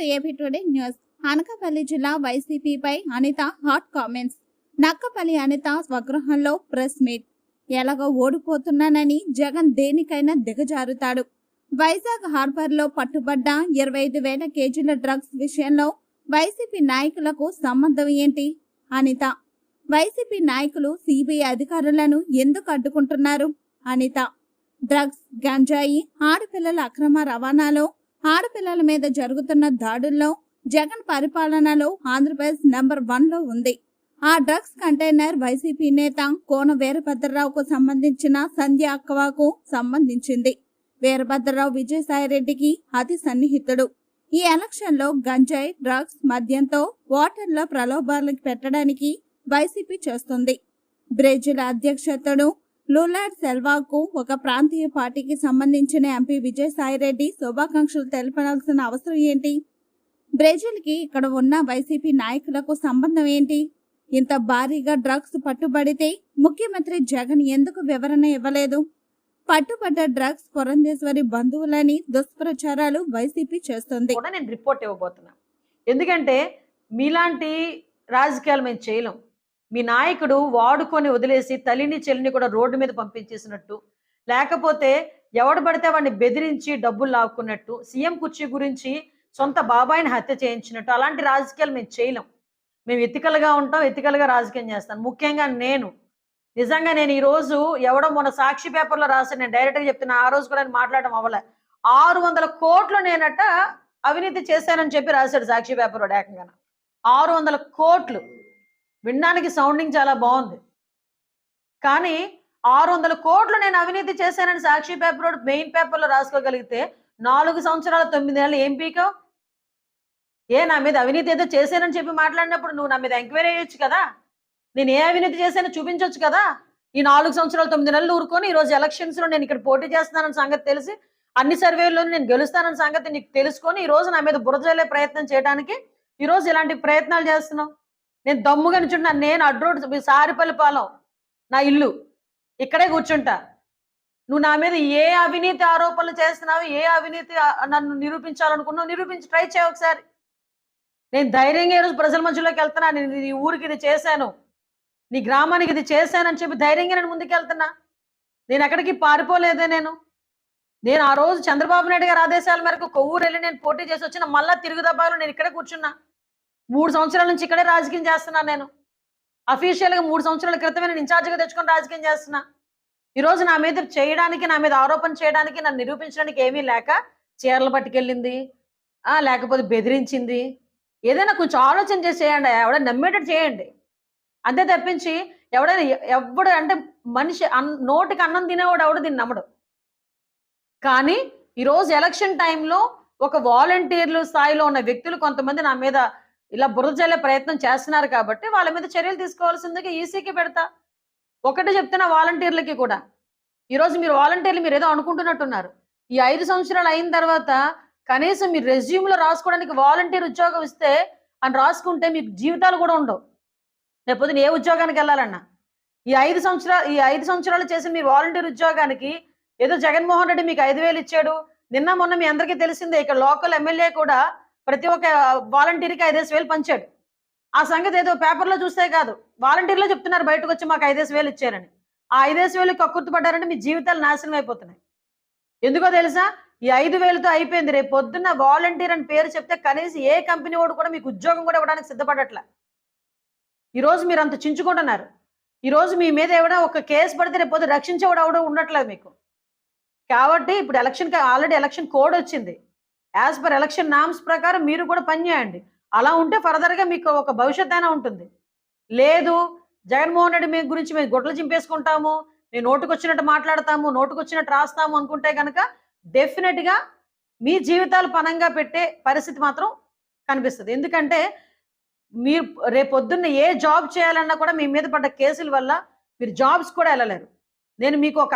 AP today news Anakapalli జిల్లా వైసీపీపై Anitha hot comments Nakkapalli Anitha స్వగృహంలో ప్రెస్ మీట్ ఎలాగో ఓడిపోతున్నానని జగన్ దేనికైనా దిగజారుతాడు. వైజాగ్ హార్బర్లో పట్టుబడ్డ ఇరవై ఐదు వేల కేజీల డ్రగ్స్ విషయంలో వైసీపీ నాయకులకు సంబంధం ఏంటి? అనిత. వైసీపీ నాయకులు సిబిఐ అధికారులను ఎందుకు అడ్డుకుంటున్నారు? అనిత. డ్రగ్స్ గంజాయి ఆడపిల్లల అక్రమ రవాణాలో ఆడపిల్లల మీద జరుగుతున్న దాడుల్లో జగన్ పరిపాలనలో ఆంధ్రప్రదేశ్ నెంబర్ వన్లో ఉంది. ఆ డ్రగ్స్ కంటైనర్ వైసీపీ నేత కోన వీరభద్రరావుకు సంబంధించిన సంధ్య అక్కవాకు సంబంధించింది. వీరభద్రరావు విజయసాయిరెడ్డికి అతి సన్నిహితుడు. ఈ ఎలక్షన్లో గంజాయి డ్రగ్స్ మద్యంతో ఓటర్ల ప్రలోభాలకు పెట్టడానికి వైసీపీ చేస్తుంది. బ్రెజిల్ అధ్యక్షతను లూలాడ్ సెల్వాకు ఒక ప్రాంతీయ పార్టీకి సంబంధించిన ఎంపీ విజయసాయిరెడ్డి శుభాకాంక్షలు తెలపాల్సిన అవసరం ఏంటి? బ్రెజిల్కి ఇక్కడ ఉన్న వైసీపీ నాయకులకు సంబంధం ఏంటి? ఇంత భారీగా డ్రగ్స్ పట్టుబడితే ముఖ్యమంత్రి జగన్ ఎందుకు వివరణ ఇవ్వలేదు? పట్టుబడ్డ డ్రగ్స్ పురంధేశ్వరి బంధువులని దుష్ప్రచారాలు వైసీపీ చేస్తుంది. కూడా నేను రిపోర్ట్ ఇవ్వబోతున్నా. ఎందుకంటే మీలాంటి రాజకీయాలు మేము చేయలేం. మీ నాయకుడు వాడుకొని వదిలేసి తల్లిని చెల్లిని కూడా రోడ్డు మీద పంపించేసినట్టు లేకపోతే ఎవడు పడితే వాడిని బెదిరించి డబ్బులు లాక్కున్నట్టు సీఎం కుర్చీ గురించి సొంత బాబాయిని హత్య చేయించినట్టు అలాంటి రాజకీయాలు మేము చేయలేం. మేము ఎతికలుగా ఉంటాం ఎతికలుగా రాజకీయం చేస్తాను ముఖ్యంగా నేను నిజంగా నేను ఈ రోజు ఎవడో మొన్న సాక్షి పేపర్లో రాసి నేను డైరెక్ట్గా చెప్తున్నా ఆ రోజు కూడా నేను మాట్లాడడం అవ్వలే. ఆరు వందల కోట్లు నేనట అవినీతి చేశానని చెప్పి రాశాడు సాక్షి పేపర్ ఏకంగా ఆరు వందల కోట్లు. వినడానికి సౌండింగ్ చాలా బాగుంది. కానీ ఆరు వందల కోట్లు నేను అవినీతి చేశానని సాక్షి పేపర్ మెయిన్ పేపర్లో రాసుకోగలిగితే నాలుగు సంవత్సరాల తొమ్మిది నెలలు ఏం పీకావు? ఏ నా మీద అవినీతి ఏదో చేశానని చెప్పి మాట్లాడినప్పుడు నువ్వు నా మీద ఎంక్వైరీ చేయొచ్చు కదా? నేను ఏ అవినీతి చేశానో చూపించవచ్చు కదా? ఈ నాలుగు సంవత్సరాలు తొమ్మిది నెలలు ఊరుకొని ఈ రోజు ఎలక్షన్స్లో నేను ఇక్కడ పోటీ చేస్తున్నానని సంగతి తెలిసి అన్ని సర్వేల్లోనూ నేను గెలుస్తానని సంగతి నీకు తెలుసుకొని ఈ రోజు నా మీద బురదలే ప్రయత్నం చేయడానికి ఈరోజు ఇలాంటి ప్రయత్నాలు చేస్తున్నావు. నేను దమ్ముగా నిల్చుంటా నేను అడ్రోడ్ సారిపల్లి పాలెం నా ఇల్లు ఇక్కడే కూర్చుంటా. నువ్వు నా మీద ఏ అవినీతి ఆరోపణలు చేస్తున్నావు ఏ అవినీతి నన్ను నిరూపించాలనుకున్నావు నిరూపించి ట్రై చేయ ఒకసారి. నేను ధైర్యంగా ఈరోజు ప్రజల మధ్యలోకి వెళ్తున్నా నేను ఈ ఊరికి ఇది చేశాను నీ గ్రామానికి ఇది చేశానని చెప్పి ధైర్యంగా నేను ముందుకు వెళ్తున్నా. నేను ఎక్కడికి పారిపోలేదే నేను. నేను ఆ రోజు చంద్రబాబు నాయుడు గారి ఆదేశాల మేరకు కొవ్వూరు వెళ్ళి నేను పోటీ చేసి వచ్చిన మళ్ళా తిరుగుదబ్బాలో నేను ఇక్కడే కూర్చున్నా. మూడు సంవత్సరాల నుంచి ఇక్కడే రాజకీయం చేస్తున్నాను నేను. అఫీషియల్గా మూడు సంవత్సరాల క్రితమే నేను ఇన్ఛార్జిగా తెచ్చుకొని రాజకీయం చేస్తున్నా. ఈ రోజు నా మీద చేయడానికి నా మీద ఆరోపణ చేయడానికి నన్ను నిరూపించడానికి ఏమీ లేక చీరలు పట్టుకెళ్ళింది ఆ, లేకపోతే బెదిరించింది. ఏదైనా కొంచెం ఆలోచన చేసి చేయండి ఎవడైనా నమ్మేటట్టు చేయండి. అంతే తప్పించి ఎవడైనా ఎవడు అంటే మనిషి నోటికి అన్నం తినేవాడు ఎవడు దీన్ని నమ్మడు. కానీ ఈరోజు ఎలక్షన్ టైంలో ఒక వాలంటీర్లు స్థాయిలో ఉన్న వ్యక్తులు కొంతమంది నా మీద ఇలా బురద జల్లే ప్రయత్నం చేస్తున్నారు కాబట్టి వాళ్ళ మీద చర్యలు తీసుకోవాల్సిందిగా ఈసీకి పెడతా. ఒకటి చెప్తున్నా వాలంటీర్లకి కూడా. ఈరోజు మీరు వాలంటీర్లు మీరు ఏదో అనుకుంటున్నట్టున్నారు. ఈ ఐదు సంవత్సరాలు అయిన తర్వాత కనీసం మీరు రెజ్యూమ్లో రాసుకోవడానికి వాలంటీర్ ఉద్యోగం ఇస్తే అని రాసుకుంటే మీకు జీవితాలు కూడా ఉండవు. లేకపోతే నేను ఏ ఉద్యోగానికి వెళ్ళాలన్నా. ఈ ఐదు సంవత్సరాలు ఈ ఐదు సంవత్సరాలు చేసిన మీ వాలంటీర్ ఉద్యోగానికి ఏదో జగన్మోహన్ రెడ్డి మీకు ఐదు వేలు ఇచ్చాడు. నిన్న మొన్న మీ అందరికీ తెలిసిందే ఇక్కడ లోకల్ ఎమ్మెల్యే కూడా ప్రతి ఒక్క వాలంటీర్కి ఐదేసి వేలు పంచాడు. ఆ సంగతి ఏదో పేపర్లో చూస్తే కాదు. వాలంటీర్లో చెప్తున్నారు బయటకు వచ్చి మాకు ఐదేసి వేలు ఇచ్చారని. ఆ ఐదేసి వేలు కక్కుర్తిపడ్డారంటే మీ జీవితాలు నాశనం అయిపోతున్నాయి. ఎందుకో తెలుసా? ఈ ఐదు వేలతో అయిపోయింది. రేపు పొద్దున్న వాలంటీర్ అని పేరు చెప్తే కనీసం ఏ కంపెనీ వాడు కూడా మీకు ఉద్యోగం కూడా ఇవ్వడానికి సిద్ధపడట్ల. ఈరోజు మీరు అంత చించుకుంటున్నారు. ఈరోజు మీ మీద ఎవడో ఒక కేసు పడితే రేపు పొద్దు రక్షించేవాడు ఎవడో ఉండట్లేదు మీకు. కాబట్టి ఇప్పుడు ఎలక్షన్ ఆల్రెడీ ఎలక్షన్ కోడ్ వచ్చింది. యాజ్ పర్ ఎలక్షన్ నామ్స్ ప్రకారం మీరు కూడా పనిచేయండి అలా ఉంటే ఫర్దర్గా మీకు ఒక భవిష్యత్ అయినా ఉంటుంది. లేదు జగన్మోహన్ రెడ్డి మీ గురించి మేము గుడ్లు చింపేసుకుంటాము మేము నోటుకొచ్చినట్టు మాట్లాడతాము నోటుకొచ్చినట్టు రాస్తాము అనుకుంటే కనుక డెఫినెట్గా మీ జీవితాలు పనంగా పెట్టే పరిస్థితి మాత్రం కనిపిస్తుంది. ఎందుకంటే మీరు రేపొద్దున్న ఏ జాబ్ చేయాలన్నా కూడా మీ మీద పడ్డ కేసుల వల్ల మీరు జాబ్స్ కూడా వెళ్ళలేరు. నేను మీకు ఒక